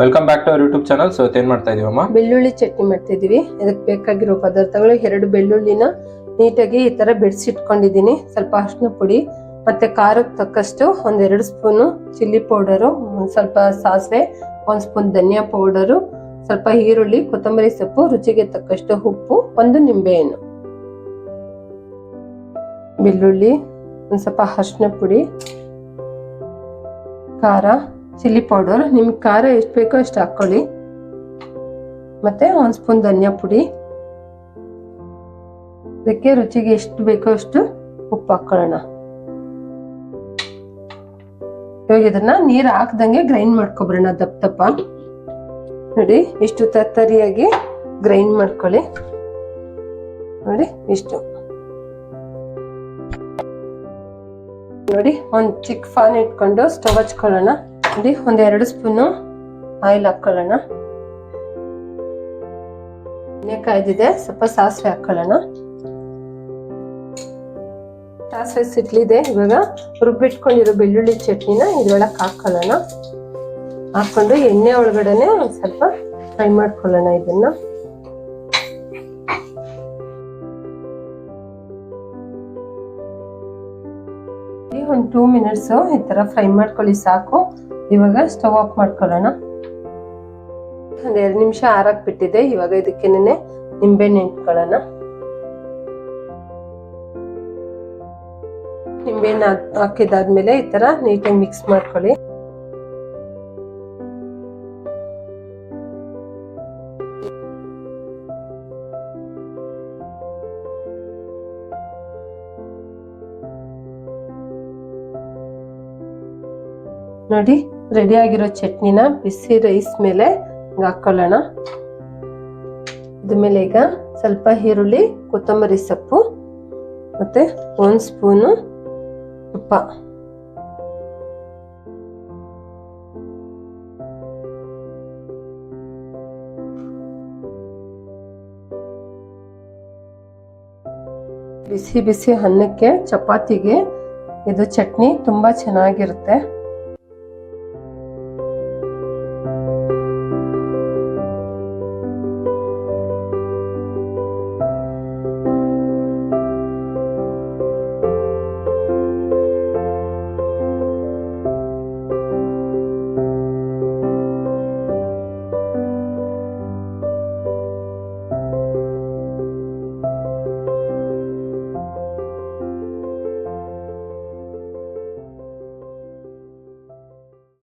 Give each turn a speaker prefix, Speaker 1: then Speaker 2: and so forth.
Speaker 1: Welcome back to our YouTube channel so ಏನ್ ಮಾಡ್ತಾ ಇದೀವಮ್ಮ
Speaker 2: ಬೆಳ್ಳುಳ್ಳಿ ಚಟ್ನಿ ಮಾಡ್ತಾ ಇದೀವಿ. ಅದಕ್ಕೆ ಬೇಕಾಗಿರೋ ಪದಾರ್ಥಗಳು ಎರಡು ಬೆಳ್ಳುಳ್ಳಿನ ನೀಟಾಗಿ ಈ ತರ ಬೆಡ್ಸಿಟ್ಕೊಂಡಿದ್ದೀನಿ. ಸ್ವಲ್ಪ ಅರಿಶಿನ ಪುಡಿ ಮತ್ತೆ ಖಾರಕ್ಕೆ ತಕ್ಕಷ್ಟು ಒಂದೆರಡು ಸ್ಪೂನು ಚಿಲ್ಲಿ ಪೌಡರು, ಒಂದ್ ಸ್ವಲ್ಪ ಸಾಸಿವೆ, ಒಂದ್ ಸ್ಪೂನ್ ಧನಿಯಾ ಪೌಡರು, ಸ್ವಲ್ಪ ಈರುಳ್ಳಿ, ಕೊತ್ತಂಬರಿ ಸೊಪ್ಪು, ರುಚಿಗೆ ತಕ್ಕಷ್ಟು ಉಪ್ಪು, ಒಂದು ನಿಂಬೆಹಣ್ಣು. ಬೆಳ್ಳುಳ್ಳಿ, ಒಂದ್ ಸ್ವಲ್ಪ ಅರಿಶಿನ ಪುಡಿ, ಖಾರ. Chilli powder. ನಿಮ್ಗೆ ಖಾರ ಎಷ್ಟು ಬೇಕೋ ಅಷ್ಟು ಹಾಕ್ಕೊಳ್ಳಿ ಮತ್ತೆ ಒಂದು ಸ್ಪೂನ್ ಧನಿಯಾ ಪುಡಿ. ಅದಕ್ಕೆ ರುಚಿಗೆ ಎಷ್ಟು ಬೇಕೋ ಅಷ್ಟು ಉಪ್ಪು ಹಾಕೊಳ್ಳೋಣ. ಇವಾಗ ಇದನ್ನ ನೀರು ಹಾಕ್ದಂಗೆ ಗ್ರೈಂಡ್ ಮಾಡ್ಕೊಬರೋಣ ದಪ್ಪ ದಪ್ಪ. ನೋಡಿ, ಇಷ್ಟು ತತ್ತರಿಯಾಗಿ ಗ್ರೈಂಡ್ ಮಾಡ್ಕೊಳ್ಳಿ. ನೋಡಿ, ಇಷ್ಟು. ನೋಡಿ, ಒಂದು ಚಿಕ್ಕ ಫಾನ್ ಇಟ್ಕೊಂಡು ಸ್ಟವ್ ಹಚ್ಕೊಳ್ಳೋಣ. ನೋಡಿ ಒಂದೆರಡು ಸ್ಪೂನು ಆಯಿಲ್ ಹಾಕೊಳ್ಳೋಣ ಎಣ್ಣೆ ಕಾಯ್ದಿದೆ. ಸ್ವಲ್ಪ ಸಾಸಿವೆ ಹಾಕೊಳ್ಳೋಣ ಸಾಸಿವೆ ಸಿಟ್ಲಿದೆ ಇವಾಗ ರುಬ್ಬಿಟ್ಕೊಂಡಿರೋ ಬೆಳ್ಳುಳ್ಳಿ ಚಟ್ನಿನ ಇದ್ರೊಳಗೆ ಹಾಕೊಳ್ಳೋಣ ಹಾಕ್ಕೊಂಡು ಎಣ್ಣೆ ಒಳಗಡೆನೆ ಒಂದು ಸ್ವಲ್ಪ ಫ್ರೈ ಮಾಡ್ಕೊಳ್ಳೋಣ ಇದನ್ನ. ಒಂದು ಟೂ ಮಿನಿಟ್ಸು ಈ ಥರ ಫ್ರೈ ಮಾಡ್ಕೊಳ್ಳಿ ಸಾಕು. ಇವಾಗ ಸ್ಟವ್ ಆಫ್ ಮಾಡ್ಕೊಳ್ಳೋಣ. ಒಂದ್ ಎರಡು ನಿಮಿಷ ಆರಕ್ ಬಿಟ್ಟಿದೆ. ಇವಾಗ ಇದಕ್ಕೇನೆ ನಿಂಬೆ ಇಟ್ಕೊಳ್ಳೋಣ. ನಿಂಬೆಹಣ್ಣು ಹಾಕ್- ಹಾಕಿದಾದ್ಮೇಲೆ ಈ ತರ ನೀಟಾಗಿ ಮಿಕ್ಸ್ ಮಾಡ್ಕೊಳ್ಳಿ. ನೋಡಿ ರೆಡಿ ಆಗಿರೋ ಚಟ್ನಿನ ಬಿಸಿ ರೈಸ್ ಮೇಲೆ ಹಾಕೊಳ್ಳೋಣ. ಇದ್ರ ಮೇಲೆ ಈಗ ಸ್ವಲ್ಪ ಈರುಳ್ಳಿ, ಕೊತ್ತಂಬರಿ ಸೊಪ್ಪು ಮತ್ತೆ ಒಂದು ಸ್ಪೂನು ತುಪ್ಪ ಬಿಸಿ ಬಿಸಿ ಅನ್ನಕ್ಕೆ ಚಪಾತಿಗೆ ಇದು ಚಟ್ನಿ ತುಂಬ ಚೆನ್ನಾಗಿರುತ್ತೆ.